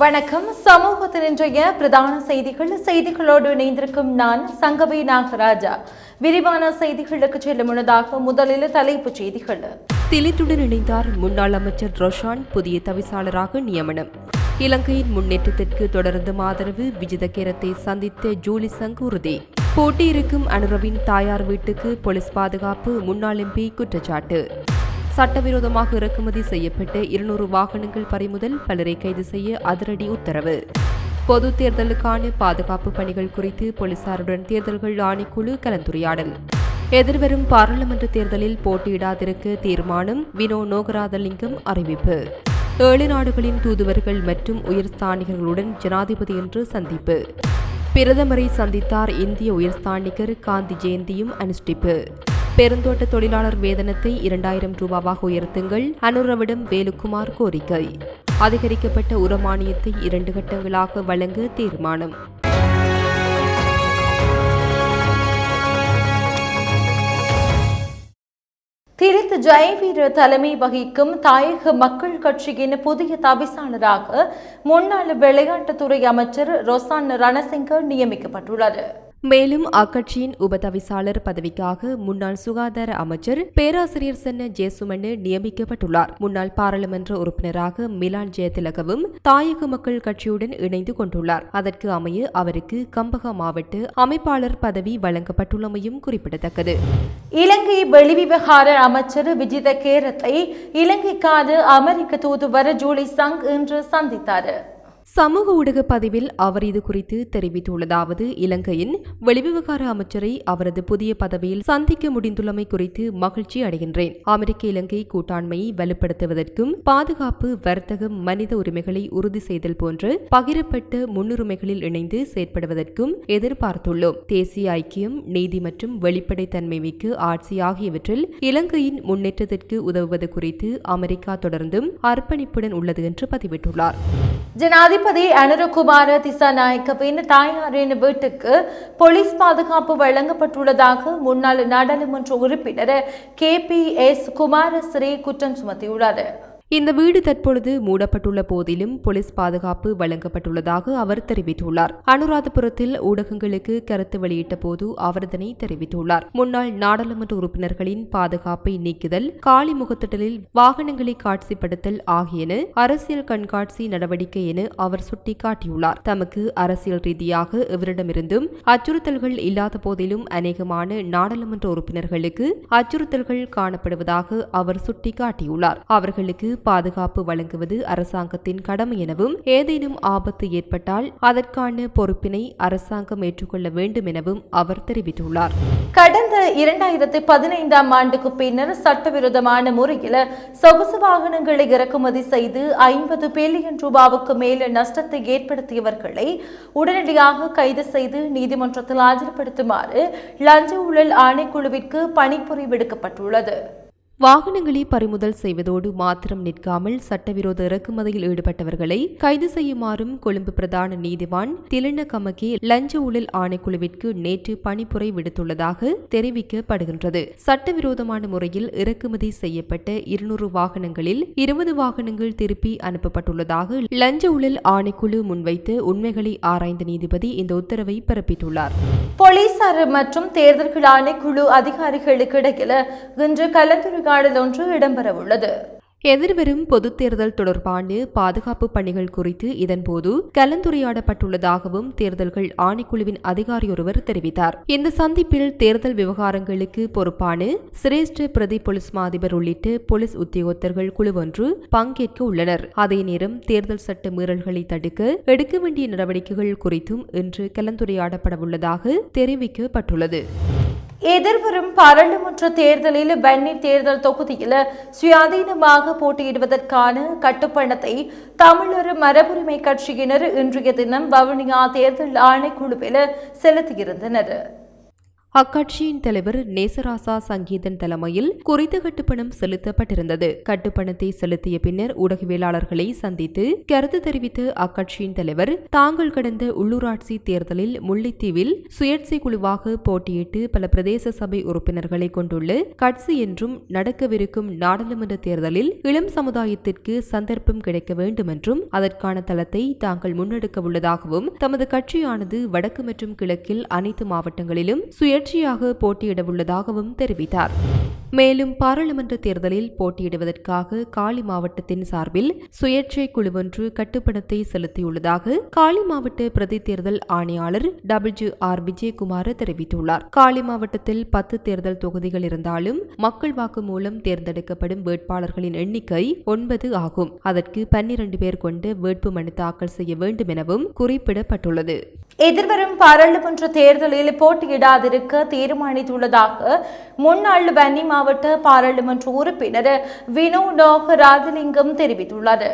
வணக்கம். சமூகத்தின் இன்றைய பிரதான செய்திகள். செய்திகளோடு இணைந்திருக்கும் நான் சங்கவி நாகராஜா. விரிவான செய்திகளுக்கு செல்லும் முன்னதாக முதலில் தலைப்புச் செய்திகள். திலித்துடன் இணைந்தார் முன்னாள் அமைச்சர் ரோஷான் புதிய தவிசாளராக நியமனம். இலங்கையின் முன்னேற்றத்திற்கு தொடர்ந்தும் ஆதரவு விஜித கேரத்தை சந்தித்த ஜூலி சங் உறுதி போட்டியிருக்கும் அனுரவின் தாயார் வீட்டுக்கு போலீஸ் பாதுகாப்பு முன்னாள் எம்பி குற்றச்சாட்டு. சட்டவிரோதமாக இறக்குமதி செய்யப்பட்ட இருநூறு வாகனங்கள் பறிமுதல் பலரை கைது செய்ய அதிரடி உத்தரவு. பொது தேர்தலுக்கான பாதுகாப்பு பணிகள் குறித்து போலீசாருடன் தேர்தல்கள் ஆணைக்குழு கலந்துரையாடல். எதிர்வரும் பாராளுமன்ற தேர்தலில் போட்டியிடாதிருக்க தீர்மானம் வினோ நோகராதலிங்கம் அறிவிப்பு. ஏழு நாடுகளின் தூதுவர்கள் மற்றும் உயர்ஸ்தானிகர்களுடன் ஜனாதிபதி இன்று சந்திப்பு. பிரதமரை சந்தித்தார் இந்திய உயர்ஸ்தானிகர் காந்தி ஜெயந்தியும் அனுஷ்டிப்பு. பெருந்தோட்ட தொழிலாளர் வேதனத்தை இரண்டாயிரம் ரூபாவாக உயர்த்துங்கள் அனுரவிடம் வேலுக்குமார் கோரிக்கை. அதிகரிக்கப்பட்ட உரமானியத்தை இரண்டு கட்டங்களாக வழங்க தீர்மானம். திரித் ஜெயவீர தலைமை வகிக்கும் தாயக மக்கள் கட்சியின் புதிய தவிசாளராக முன்னாள் விளையாட்டுத்துறை அமைச்சர் ரொசான் ரணசிங்க நியமிக்கப்பட்டுள்ளார் மேலும் அக்கட்சியின் உபதவிசாளர் பதவிக்காக முன்னாள் சுகாதார அமைச்சர் பேராசிரியர் சென்ன ஜேசுமன்னு நியமிக்கப்பட்டுள்ளார். முன்னாள் பாராளுமன்ற உறுப்பினராக மிலான் ஜெயதிலகவும் தாயக மக்கள் கட்சியுடன் இணைந்து கொண்டுள்ளார். அதற்கு அமைய அவருக்கு கம்பக மாவட்ட அமைப்பாளர் பதவி வழங்கப்பட்டுள்ளமையும் குறிப்பிடத்தக்கது. இலங்கை வெளிவிவகார அமைச்சர் விஜித கேரத்தை இலங்கைக்கான அமெரிக்க தூதுவர் ஜூலி சங் இன்று சந்தித்தார். சமூக ஊடக பதிவில் அவர் இது குறித்து தெரிவித்துள்ளதாவது இலங்கையின் வெளிவிவகார அமைச்சரை அவரது புதிய பதவியில் சந்திக்க முடிந்துள்ளமை குறித்து மகிழ்ச்சி அடைகின்றேன். அமெரிக்க இலங்கை கூட்டாண்மையை வலுப்படுத்துவதற்கும் பாதுகாப்பு வர்த்தகம் மனித உரிமைகளை உறுதி செய்தல் போன்ற பகிரப்பட்ட முன்னுரிமைகளில் இணைந்து செயற்படுவதற்கும் எதிர்பார்த்துள்ளோம். தேசிய ஐக்கியம் நீதி மற்றும் வெளிப்படைத்தன்மை மிக்க ஆட்சி ஆகியவற்றில் இலங்கையின் முன்னேற்றத்திற்கு உதவுவது குறித்து அமெரிக்கா தொடர்ந்தும் அர்ப்பணிப்புடன் உள்ளது என்று பதிவிட்டுள்ளார். ஜனாதிபதி அனுரகுமார திசாநாயக்கவின் தாயாரின் வீட்டுக்கு போலீஸ் பாதுகாப்பு வழங்கப்பட்டுள்ளதாக முன்னாள் நாடாளுமன்ற உறுப்பினர் கே பி எஸ் குமாரஸ்ரீ குற்றம் சுமத்தியுள்ளார். இந்த வீடு தற்பொழுது மூடப்பட்டுள்ள போதிலும் போலீஸ் பாதுகாப்பு வழங்கப்பட்டுள்ளதாக அவர் தெரிவித்துள்ளார். அனுராதபுரத்தில் ஊடகங்களுக்கு கருத்து வெளியிட்ட போது அவர் இதனை தெரிவித்துள்ளார். முன்னாள் நாடாளுமன்ற உறுப்பினர்களின் பாதுகாப்பை நீக்குதல் காலி முகத்திடலில் வாகனங்களை காட்சிப்படுத்தல் ஆகியன அரசியல் கண்காட்சி நடவடிக்கை என அவர் சுட்டிக்காட்டியுள்ளார். தமக்கு அரசியல் ரீதியாக எவரிடமிருந்தும் அச்சுறுத்தல்கள் இல்லாத போதிலும் அநேகமான நாடாளுமன்ற உறுப்பினர்களுக்கு அச்சுறுத்தல்கள் காணப்படுவதாக அவர் சுட்டிக்காட்டியுள்ளார். அவர்களுக்கு பாதுகாப்பு வழங்குவது அரசாங்கத்தின் கடமை எனவும் ஏதேனும் ஆபத்து ஏற்பட்டால் அதற்கான பொறுப்பினை அரசாங்கம் ஏற்றுக்கொள்ள வேண்டும் எனவும் அவர் தெரிவித்துள்ளார். கடந்த இரண்டாயிரத்தி பதினைந்தாம் ஆண்டுக்கு பின்னர் சட்டவிரோதமான முறையில் சொகுசு வாகனங்களை இறக்குமதி செய்து ஐம்பது பில்லியன் ரூபாவுக்கு மேல் நஷ்டத்தை ஏற்படுத்தியவர்களை உடனடியாக கைது செய்து நீதிமன்றத்தில் ஆஜர்படுத்துமாறு லஞ்ச ஊழல் ஆணைக்குழுவிற்கு பணிப்புரி விடுக்கப்பட்டுள்ளது வாகனங்களை பறிமுதல் செய்வதோடு மாத்திரம் நிற்காமல் சட்டவிரோத இறக்குமதியில் ஈடுபட்டவர்களை கைது செய்யுமாறும் கொழும்பு பிரதான நீதிவான் திலன கமகி லஞ்ச ஊழல் ஆணைக்குழுவிற்கு நேற்று பணிப்புரை விடுத்துள்ளதாக தெரிவிக்கப்படுகின்றது. சட்டவிரோதமான முறையில் இறக்குமதி செய்யப்பட்ட இருநூறு வாகனங்களில் இருபது வாகனங்கள் திருப்பி அனுப்பப்பட்டுள்ளதாக லஞ்ச ஊழல் ஆணைக்குழு முன்வைத்து உண்மைகளை ஆராய்ந்த நீதிபதி இந்த உத்தரவை பிறப்பித்துள்ளார். போலீசார் மற்றும் தேர்தல்கள் ஆணைக்குழு அதிகாரிகளுக்கு இடையில இன்று கலந்துரையாடல் ஒன்று இடம்பெறவுள்ளது. எதிர்வரும் பொதுத் தேர்தல் தொடர்பான பாதுகாப்பு பணிகள் குறித்து இதன்போது கலந்துரையாடப்பட்டுள்ளதாகவும் தேர்தல்கள் ஆணைக்குழுவின் அதிகாரியொருவர் தெரிவித்தார். இந்த சந்திப்பில் தேர்தல் விவகாரங்களுக்கு பொறுப்பான சிரேஷ்ட பிரதி போலீஸ் மாதிபர் உள்ளிட்ட போலீஸ் உத்தியோகத்தர்கள் குழு ஒன்று பங்கேற்க உள்ளனர். அதே நேரம் தேர்தல் சட்ட மீறல்களை தடுக்க எடுக்க வேண்டிய நடவடிக்கைகள் குறித்தும் இன்று கலந்துரையாடப்படவுள்ளதாக தெரிவிக்கப்பட்டுள்ளது. எதிர்வரும் பாராளுமன்ற தேர்தலில் வன்னி தேர்தல் தொகுதியில் சுயாதீனமாக போட்டியிடுவதற்கான கட்டுப்பணத்தை தமிழர் மரபுரிமை கட்சியினர் இன்றைய தினம் வவுனியா தேர்தல் ஆணைக்குழுவில் செலுத்தியிருந்தனர். அக்கட்சியின் தலைவர் நேசராசா சங்கீதன் தலைமையில் குறித்த கட்டுப்பணம் செலுத்தப்பட்டிருந்தது. கட்டுப்பணத்தை செலுத்திய பின்னர் ஊடகவியலாளர்களை சந்தித்து கருத்து தெரிவித்த அக்கட்சியின் தலைவர் தாங்கள் கடந்த உள்ளூராட்சி தேர்தலில் முல்லைத்தீவில் சுயேட்சை குழுவாக போட்டியிட்டு பல பிரதேச சபை உறுப்பினர்களை கொண்டுள்ள கட்சி என்றும் நடக்கவிருக்கும் நாடாளுமன்ற தேர்தலில் இளம் சமுதாயத்திற்கு சந்தர்ப்பம் கிடைக்க வேண்டும் என்றும் அதற்கான தளத்தை தாங்கள் முன்னெடுக்க உள்ளதாகவும் தமது கட்சியானது வடக்கு மற்றும் கிழக்கில் அனைத்து மாவட்டங்களிலும் சுயேட்சையாக போட்டியிடவுள்ளதாகவும் தெரிவித்தார். மேலும் பாராளுமன்ற தேர்தலில் போட்டியிடுவதற்காக காலி மாவட்டத்தின் சார்பில் சுயேட்சை குழுவொன்று கட்டுப்பணத்தை செலுத்தியுள்ளதாக காலி மாவட்ட பிரதி தேர்தல் ஆணையாளர் டபிள்யூ ஆர் விஜயகுமார் தெரிவித்துள்ளார். காலி மாவட்டத்தில் பத்து தேர்தல் தொகுதிகள் இருந்தாலும் மக்கள் வாக்கு மூலம் தேர்ந்தெடுக்கப்படும் வேட்பாளர்களின் எண்ணிக்கை ஒன்பது ஆகும். அதற்கு பன்னிரண்டு பேர் கொண்டு வேட்புமனு தாக்கல் செய்ய வேண்டும் எனவும் குறிப்பிடப்பட்டுள்ளது. எதிர்வரும் பாராளுமன்ற தேர்தலில் போட்டியிடாதிருக்க தீர்மானித்துள்ளதாக முன்னாள் வன்னி மாவட்ட பாராளுமன்ற உறுப்பினர் வினோ டாக் ராஜலிங்கம் தெரிவித்துள்ளார்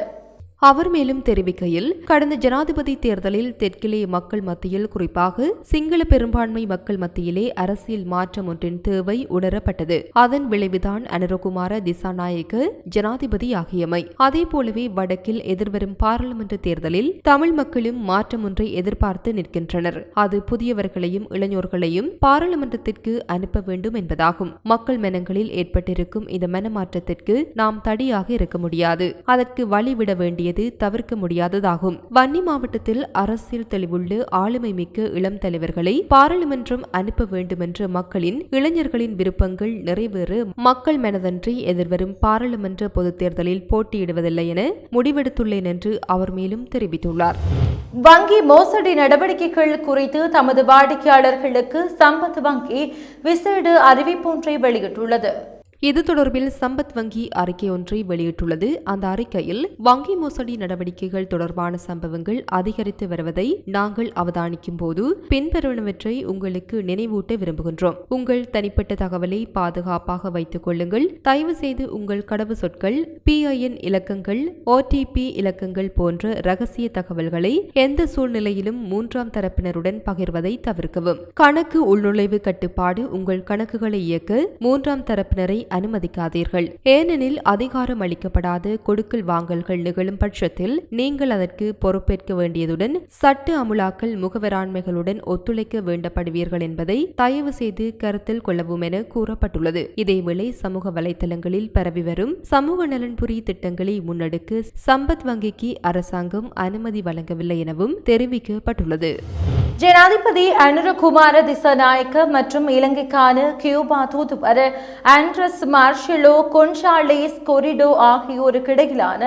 அவர் மேலும் தெரிவிக்கையில் கடந்த ஜனாதிபதி தேர்தலில் தெற்கிலே மக்கள் மத்தியில் குறிப்பாக சிங்கள பெரும்பான்மை மக்கள் மத்தியிலே அரசியல் மாற்றம் ஒன்றின் தேவை உணரப்பட்டது. அதன் விளைவுதான் அனுரகுமார திசாநாயக்க ஜனாதிபதியாகியமை. அதே போலவே வடக்கில் எதிர்வரும் பாராளுமன்ற தேர்தலில் தமிழ் மக்களும் மாற்றம் ஒன்றை எதிர்பார்த்து நிற்கின்றனர். அது புதியவர்களையும் இளைஞர்களையும் பாராளுமன்றத்திற்கு அனுப்ப வேண்டும் என்பதாகும். மக்கள் மனங்களில் ஏற்பட்டிருக்கும் இந்த மனமாற்றத்திற்கு நாம் தடியாக இருக்க முடியாது. அதற்கு வழிவிட வேண்டிய வேண்டியது தவிர்க்க முடியாததாகும். வன்னி மாவட்டத்தில் அரசியல் தெளிவுள்ள ஆளுமை மிக்க இளம் தலைவர்களை பாராளுமன்றம் அனுப்ப வேண்டுமென்ற மக்களின் இளைஞர்களின் விருப்பங்கள் நிறைவேற மக்கள் மனதன்றி எதிர்வரும் பாராளுமன்ற பொதுத் தேர்தலில் போட்டியிடுவதில்லை என முடிவெடுத்துள்ளேன் என்று அவர் மேலும் தெரிவித்துள்ளார். வங்கி மோசடி நடவடிக்கைகள் குறித்து தமது வாடிக்கையாளர்களுக்கு சம்பத் வங்கி விசேட அறிவிப்பொன்றை வெளியிட்டுள்ளது. இது தொடர்பில் சம்பத் வங்கி அறிக்கை ஒன்றை வெளியிட்டுள்ளது. அந்த அறிக்கையில் வங்கி மோசடி நடவடிக்கைகள் தொடர்பான சம்பவங்கள் அதிகரித்து வருவதை நாங்கள் அவதானிக்கும் போது பின்வருவனவற்றை உங்களுக்கு நினைவூட்ட விரும்புகின்றோம். உங்கள் தனிப்பட்ட தகவலை பாதுகாப்பாக வைத்துக் கொள்ளுங்கள். தயவு செய்து உங்கள் கடவு சொற்கள் பிஐஎன் இலக்கங்கள் ஓடிபி இலக்கங்கள் போன்ற ரகசிய தகவல்களை எந்த சூழ்நிலையிலும் மூன்றாம் தரப்பினருடன் பகிர்வதை தவிர்க்கவும். கணக்கு உள்நுழைவு கட்டுப்பாடு உங்கள் கணக்குகளை இயக்க மூன்றாம் தரப்பினரை அனுமதிக்காதீர்கள். ஏனெனில் அதிகாரம் அளிக்கப்படாத கொடுக்கல் வாங்கல்கள் நிகழும் பட்சத்தில் நீங்கள் அதற்கு பொறுப்பேற்க வேண்டியதுடன் சட்ட அமுலாக்கல் முகவராண்மைகளுடன் ஒத்துழைக்க வேண்டப்படுவீர்கள் என்பதை தயவு செய்து கருத்தில் கொள்ளவும் என கூறப்பட்டுள்ளது. இதேவேளை சமூக வலைதளங்களில் பரவி வரும் சமூக நலன்புரி திட்டங்களை முன்னெடுக்க சம்பத் வங்கிக்கு அரசாங்கம் அனுமதி வழங்கவில்லை எனவும் தெரிவிக்கப்பட்டுள்ளது. ஜனாதிபதி அனுரகுமார திசாநாயக்க மற்றும் இலங்கைக்கான கியூபா தூதுவர் ஆண்ட்ரஸ் மார்ஷலோ கொன்சாலேஸ் கொரிடோ ஆகியோருக்கு இடையிலான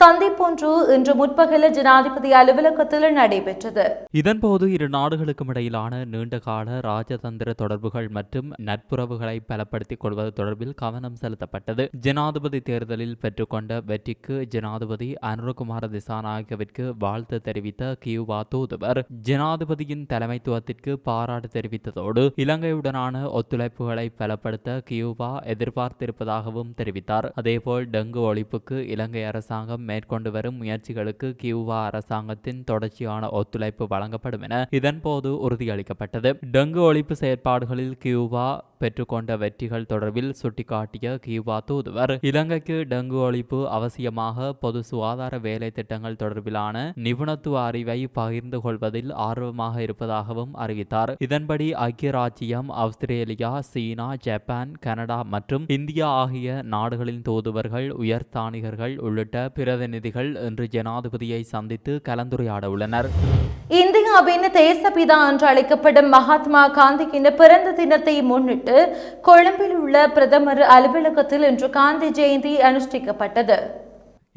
சந்திப்பொன்று இன்று முற்பகல ஜனாதிபதி அலுவலகத்தில் நடைபெற்றது. இதன்போது இரு நாடுகளுக்கும் இடையிலான நீண்டகால ராஜதந்திர தொடர்புகள் மற்றும் நட்புறவுகளை பலப்படுத்திக் கொள்வது தொடர்பில் கவனம் செலுத்தப்பட்டது. ஜனாதிபதி தேர்தலில் பெற்றுக்கொண்ட வெற்றிக்கு ஜனாதிபதி அனுரகுமார திசாநாயக்கவிற்கு வாழ்த்து தெரிவித்த கியூபா தூதுவர். ஜனாதிபதியின் தலைமைத்துவத்திற்கு பாராட்டு தெரிவித்ததோடு இலங்கையுடனான ஒத்துழைப்புகளை பலப்படுத்த கியூபா எதிர்பார்த்திருப்பதாகவும் தெரிவித்தார். அதேபோல் டெங்கு ஒழிப்புக்கு இலங்கை அரசாங்கம் மேற்கொண்டு வரும் முயற்சிகளுக்கு கியூபா அரசாங்கத்தின் தொடர்ச்சியான ஒத்துழைப்பு வழங்கப்படும் என இதன்போது உறுதியளிக்கப்பட்டது. டெங்கு ஒழிப்பு செயற்பாடுகளில் கியூபா பெற்றுக்கொண்ட வெற்றிகள் தொடர்பில் சுட்டிக்காட்டிய கியூபா தூதுவர். இலங்கைக்கு டெங்கு ஒழிப்பு அவசியமாக பொது சுகாதார வேலை திட்டங்கள் தொடர்பிலான நிபுணத்துவ அறிவை பகிர்ந்து கொள்வதில் ஆர்வமாக இருப்பதாகவும் அறிவித்தார். இதன்படி ஐக்கிய ராஜ்யம் ஆஸ்திரேலியா சீனா ஜப்பான் கனடா மற்றும் இந்தியா ஆகிய நாடுகளின் தூதுவர்கள் உயர்ஸ்தானிகர்கள் உள்ளிட்ட பிரதிநிதிகள் இன்று ஜனாதிபதியை சந்தித்து கலந்துரையாட உள்ளனர் இந்தியாவின் தேசபிதா என்று அழைக்கப்படும் மகாத்மா காந்தியின் பிறந்த தினத்தை முன்னிட்டு கொழும்பில் உள்ள பிரதமர் அலுவலகத்தில் இன்று காந்தி ஜெயந்தி அனுஷ்டிக்கப்பட்டது.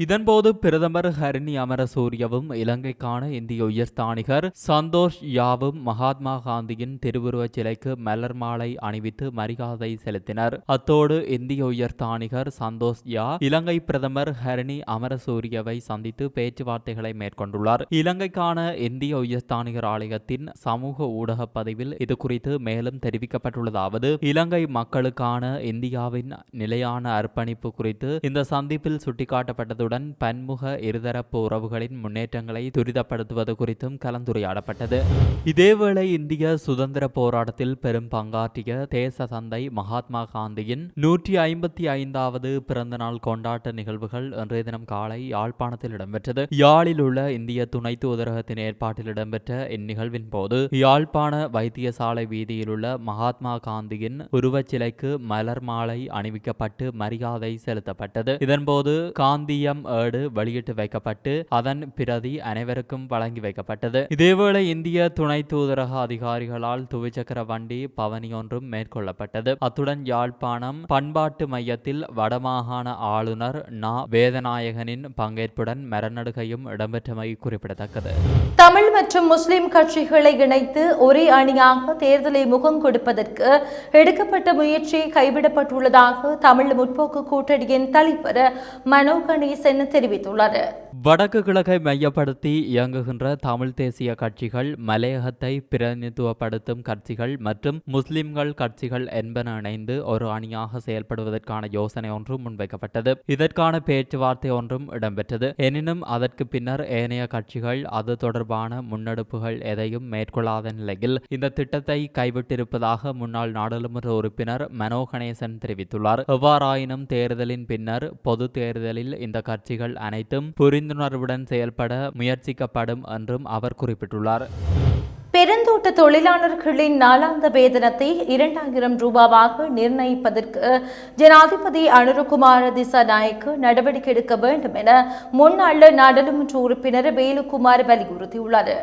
இதன்போது பிரதமர் ஹரிணி அமரசூரியவும் இலங்கைக்கான இந்திய உயர்ஸ்தானிகர் சந்தோஷ் யாவும் மகாத்மா காந்தியின் திருவுருவச் சிலைக்கு மலர் மாலை அணிவித்து மரியாதை செலுத்தினர். அத்தோடு இந்திய உயர்ஸ்தானிகர் சந்தோஷ் யா இலங்கை பிரதமர் ஹரிணி அமரசூரியவை சந்தித்து பேச்சுவார்த்தைகளை மேற்கொண்டுள்ளார். இலங்கைக்கான இந்திய உயர்ஸ்தானிகர் ஆலயத்தின் சமூக ஊடக பதிவில் இது குறித்து மேலும் தெரிவிக்கப்பட்டுள்ளதாவது இலங்கை மக்களுக்கான இந்தியாவின் நிலையான அர்ப்பணிப்பு குறித்து இந்த சந்திப்பில் சுட்டிக்காட்டப்பட்டதுடன் அவர்களுடன் பன்முக இருதரப்பு உறவுகளின் முன்னேற்றங்களை துரிதப்படுத்துவது குறித்தும் கலந்துரையாடப்பட்டது. இதேவேளை இந்திய சுதந்திர போராட்டத்தில் பெரும் பங்காற்றிய தேச தந்தை மகாத்மா காந்தியின் நூற்றி ஐம்பத்தி ஐந்தாவது பிறந்த நாள் கொண்டாட்ட நிகழ்வுகள் இன்றைய தினம் காலை யாழ்ப்பாணத்தில் இடம்பெற்றது. யாழில் உள்ள இந்திய துணை தூதரகத்தின் ஏற்பாட்டில் இடம்பெற்ற இந்நிகழ்வின் போது யாழ்ப்பாண வைத்தியசாலை வீதியில் உள்ள மகாத்மா காந்தியின் உருவச்சிலைக்கு மலர் மாலை அணிவிக்கப்பட்டு மரியாதை செலுத்தப்பட்டது. இதன்போது காந்தியம் ஏடு வெளியிட்டு வைக்கப்பட்டு அதன் பிரதி அனைவருக்கும் வழங்கி வைக்கப்பட்டது. இதேவேளை இந்திய துணை தூதரக அதிகாரிகளால் துவிச்சக்கர வண்டி பவனி ஒன்றும் மேற்கொள்ளப்பட்டது. அத்துடன் யாழ்ப்பாணம் பண்பாட்டு மையத்தில் வடமாகாண ஆளுநர் நா. வேதநாயகனின் பங்கேற்புடன் மரநடுகையும் இடம்பெற்றமை குறிப்பிடத்தக்கது. தமிழ் மற்றும் முஸ்லிம் கட்சிகளை இணைத்து ஒரே அணியாக தேர்தலை முகம் கொடுப்பதற்கு எடுக்கப்பட்ட முயற்சி கைவிடப்பட்டுள்ளதாக தமிழ் முற்போக்கு கூட்டணியின் தலைவர் மனோ கணேசன் தெரிவித்துள்ளார்? வடக்கு கிழக்கை மையப்படுத்தி இயங்குகின்ற தமிழ் தேசிய கட்சிகள் மலையகத்தை பிரதிநிதித்துவப்படுத்தும் கட்சிகள் மற்றும் முஸ்லிம்கள் கட்சிகள் என்பன இணைந்து ஒரு அணியாக செயல்படுவதற்கான யோசனை ஒன்றும் முன்வைக்கப்பட்டது. இதற்கான பேச்சுவார்த்தை ஒன்றும் இடம்பெற்றது. எனினும் அதற்கு பின்னர் ஏனைய கட்சிகள் அது தொடர்பான முன்னெடுப்புகள் எதையும் மேற்கொள்ளாத நிலையில் இந்த திட்டத்தை கைவிட்டிருப்பதாக முன்னாள் நாடாளுமன்ற உறுப்பினர் மனோ கணேசன் தெரிவித்துள்ளார். எவ்வாறாயினும் தேர்தலின் பின்னர் பொது தேர்தலில் இந்த கட்சிகள் அனைத்தும் புரிந்துணர்வுடன் செயல்பட முயற்சிக்கப்படும் என்றும் அவர் குறிப்பிட்டுள்ளார். பெருந்தோட்ட தொழிலாளர்களின் நாளாந்த வேதனத்தை இரண்டாயிரம் ரூபாவாக நிர்ணயிப்பதற்கு ஜனாதிபதி அனுரகுமார திசாநாயக்கு நடவடிக்கை எடுக்க வேண்டும் என முன்னாள் நாடாளுமன்ற உறுப்பினர் வேலுக்குமார் வலியுறுத்தியுள்ளார்.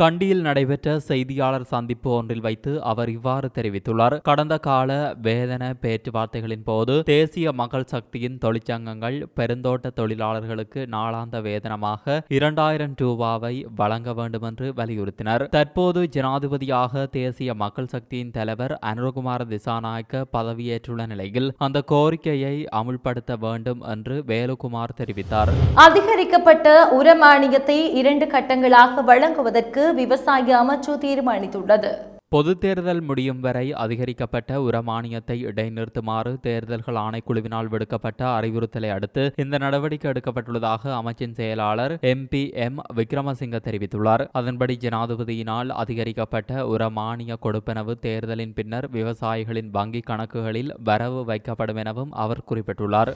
கண்டியில் நடைபெற்ற செய்தியாளர் சந்திப்பு ஒன்றில் வைத்து அவர் இவ்வாறு தெரிவித்துள்ளார். கடந்த கால வேதன பேச்சுவார்த்தைகளின் போது தேசிய மக்கள் சக்தியின் தொழிற்சங்கங்கள் பெருந்தோட்ட தொழிலாளர்களுக்கு நாளாந்த வேதனமாக இரண்டாயிரம் ரூபாவை வழங்க வேண்டும் என்று வலியுறுத்தினர். தற்போது ஜனாதிபதியாக தேசிய மக்கள் சக்தியின் தலைவர் அனுரகுமார திசாநாயக்க பதவியேற்றுள்ள நிலையில் அந்த கோரிக்கையை அமுல்படுத்த வேண்டும் என்று வேலுகுமார் தெரிவித்தார். அதிகரிக்கப்பட்ட உரமானியத்தை இரண்டு கட்டங்களாக வழங்குவதற்கு விவசாய அமைச்சு தீர்மானித்துள்ளது. பொது தேர்தல் முடியும் வரை அதிகரிக்கப்பட்ட உரமானியத்தை இடைநிறுத்துமாறு தேர்தல்கள் ஆணைக்குழுவினால் விடுக்கப்பட்ட அறிவுறுத்தலை அடுத்து இந்த நடவடிக்கை எடுக்கப்பட்டுள்ளதாக அமைச்சின் செயலாளர் எம் பி எம் விக்ரமசிங்க தெரிவித்துள்ளார். அதன்படி ஜனாதிபதியினால் அதிகரிக்கப்பட்ட உரமானிய கொடுப்பனவு தேர்தலின் பின்னர் விவசாயிகளின் வங்கி கணக்குகளில் வரவு வைக்கப்படும் எனவும் அவர் குறிப்பிட்டுள்ளார்.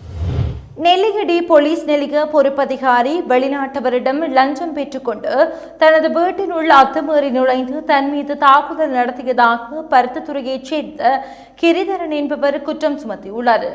நெல்லியடி போலீஸ் நிலைய பொறுப்பதிகாரி வெளிநாட்டவரிடம் லஞ்சம் பெற்றுக்கொண்டு தனது வீட்டின் உள்ள அத்துமீறி நுழைந்து தன் மீது தாக்குதல் நடத்தியதாக பருத்தத்துறையைச் சேர்ந்த கிரிதரன் என்பவர் குற்றம் சுமத்தியுள்ளார்.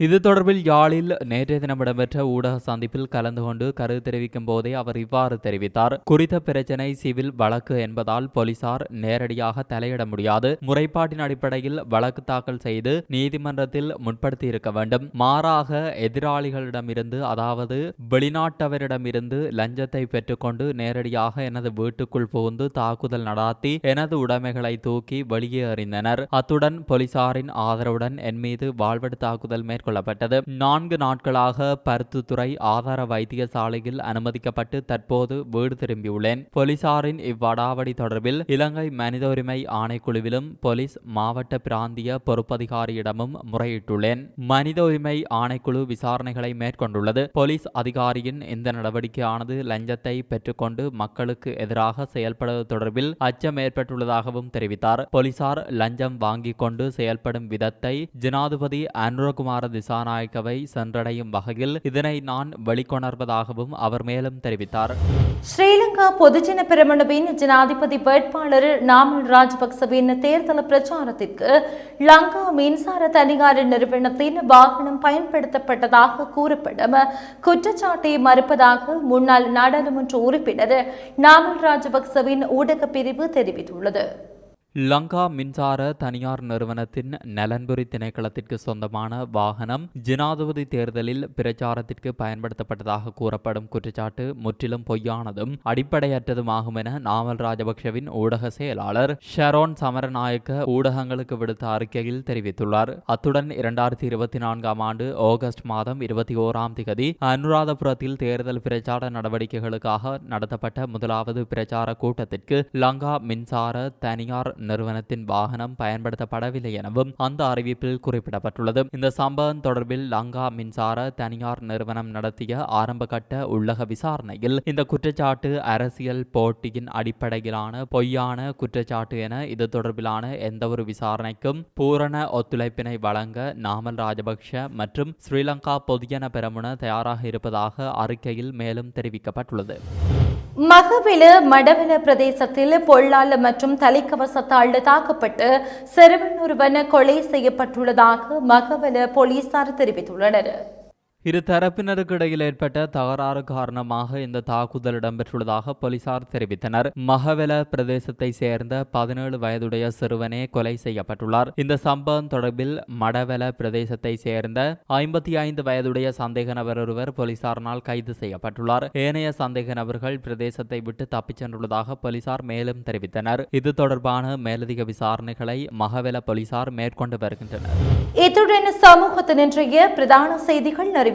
இது தொடர்பில் யாழில் நேற்றைய தினம் இடம்பெற்ற ஊடக சந்திப்பில் கலந்து கொண்டு கருத்து தெரிவிக்கும் போதே அவர் இவ்வாறு தெரிவித்தார். குறித்த பிரச்சினை சிவில் வழக்கு என்பதால் போலீசார் நேரடியாக தலையிட முடியாது. முறைப்பாட்டின் அடிப்படையில் வழக்கு தாக்கல் செய்து நீதிமன்றத்தில் முற்படுத்தி இருக்க வேண்டும். மாறாக எதிராளிகளிடமிருந்து அதாவது வெளிநாட்டவரிடமிருந்து லஞ்சத்தை பெற்றுக்கொண்டு நேரடியாக எனது வீட்டுக்குள் புகுந்து தாக்குதல் நடாத்தி எனது உடைமைகளை தூக்கி வெளியே எறிந்தனர் அத்துடன் போலீசாரின் ஆதரவுடன் என் மீது வாழ்வெடு தாக்குதல் மேற்கொள்ளப்பட்டது. நான்கு நாட்களாக பருத்துத்துறை ஆதார வைத்தியசாலையில் அனுமதிக்கப்பட்டு தற்போது வீடு திரும்பியுள்ளேன். போலீசாரின் இவ்வடாவடி தொடர்பில் இலங்கை மனித உரிமை ஆணைக்குழுவிலும் போலீஸ் மாவட்ட பிராந்திய பொறுப்பதிகாரியிடமும் முறையிட்டுள்ளேன். மனித உரிமை ஆணைக்குழு விசாரணைகளை மேற்கொண்டுள்ளது. போலீஸ் அதிகாரியின் இந்த நடவடிக்கையானது லஞ்சத்தை பெற்றுக்கொண்டு மக்களுக்கு எதிராக செயல்படுவது தொடர்பில் அச்சம் ஏற்பட்டுள்ளதாகவும் தெரிவித்தார். போலீசார் லஞ்சம் வாங்கிக் கொண்டு செயல்படும் விதத்தை ஜனாதிபதி அனுரகுமார திசாநாயக்கவை சென்றடையும் வகையில் இதனை நான் வெளிக்கொணர்வதாகவும் அவர் மேலும் தெரிவித்தார். ஸ்ரீலங்கா பொதுஜன பெரமுனவின் ஜனாதிபதி வேட்பாளர் நாமல் ராஜபக்சவின் தேர்தல் பிரச்சாரத்திற்கு லங்கா மின்சார தனியார் நிறுவனத்தின் வாகனம் பயன்படுத்தப்பட்டதாக கூறப்படும் குற்றச்சாட்டை மறுப்பதாக முன்னாள் நாடாளுமன்ற உறுப்பினர் நாமல் ராஜபக்சவின் ஊடகப் பிரிவு தெரிவித்துள்ளது. லங்கா மின்சார தனியார் நிறுவனத்தின் நலன்புரி திணைக்களத்திற்கு சொந்தமான வாகனம் ஜனாதிபதி தேர்தலில் பிரச்சாரத்திற்கு பயன்படுத்தப்பட்டதாக கூறப்படும் குற்றச்சாட்டு முற்றிலும் பொய்யானதும் அடிப்படையற்றதுமாகும் என நாமல் ராஜபக்ஷவின் ஊடக செயலாளர் ஷரோன் சமரநாயக்க ஊடகங்களுக்கு விடுத்த அறிக்கையில் தெரிவித்துள்ளார். அத்துடன் இரண்டாயிரத்தி இருபத்தி நான்காம் ஆண்டு ஆகஸ்ட் மாதம் இருபத்தி ஓராம் திகதி அனுராதபுரத்தில் தேர்தல் பிரச்சார நடவடிக்கைகளுக்காக நடத்தப்பட்ட முதலாவது பிரச்சார கூட்டத்திற்கு லங்கா மின்சார தனியார் நிறுவனத்தின் வாகனம் பயன்படுத்தப்படவில்லை எனவும் அந்த அறிவிப்பில் குறிப்பிடப்பட்டுள்ளது. இந்த சம்பவம் தொடர்பில் லங்கா மின்சார தனியார் நிறுவனம் நடத்திய ஆரம்பகட்ட உள்ளக விசாரணையில் இந்த குற்றச்சாட்டு அரசியல் போட்டியின் அடிப்படையிலான பொய்யான குற்றச்சாட்டு என இது தொடர்பிலான எந்தவொரு விசாரணைக்கும் பூரண ஒத்துழைப்பினை வழங்க நாமல் ராஜபக்ஷ மற்றும் ஸ்ரீலங்கா பொதுஜன பெரமுன தயாராக இருப்பதாக அறிக்கையில் மேலும் தெரிவிக்கப்பட்டுள்ளது. மகவில மடவன பிரதேசத்தில் பொள்ளால மற்றும் தலைக்கவசத்தால் தாக்கப்பட்டு சிறுவன் ஒருவன் கொலை செய்யப்பட்டுள்ளதாக மகவல போலீசார் தெரிவித்துள்ளனர். இரு தரப்பினருக்கிடையில் ஏற்பட்ட தகராறு காரணமாக இந்த தாக்குதல் இடம்பெற்றுள்ளதாக போலீசார் தெரிவித்தனர். மகவெல பிரதேசத்தை சேர்ந்த பதினேழு வயதுடைய சிறுவனே கொலை செய்யப்பட்டுள்ளார். இந்த சம்பவம் தொடர்பில் மடவெல பிரதேசத்தை சேர்ந்த ஐம்பத்தி ஐந்து வயதுடைய சந்தேக நபர் ஒருவர் போலீசாரினால் கைது செய்யப்பட்டுள்ளார். ஏனைய சந்தேக நபர்கள் பிரதேசத்தை விட்டு தப்பிச் சென்றுள்ளதாக போலீசார் மேலும் தெரிவித்தனர். இது தொடர்பான மேலதிக விசாரணைகளை மகவெல போலீசார் மேற்கொண்டு வருகின்றனர். இத்துடன் சமூகத்தின் இன்றைய பிரதான செய்திகள் நிறைவு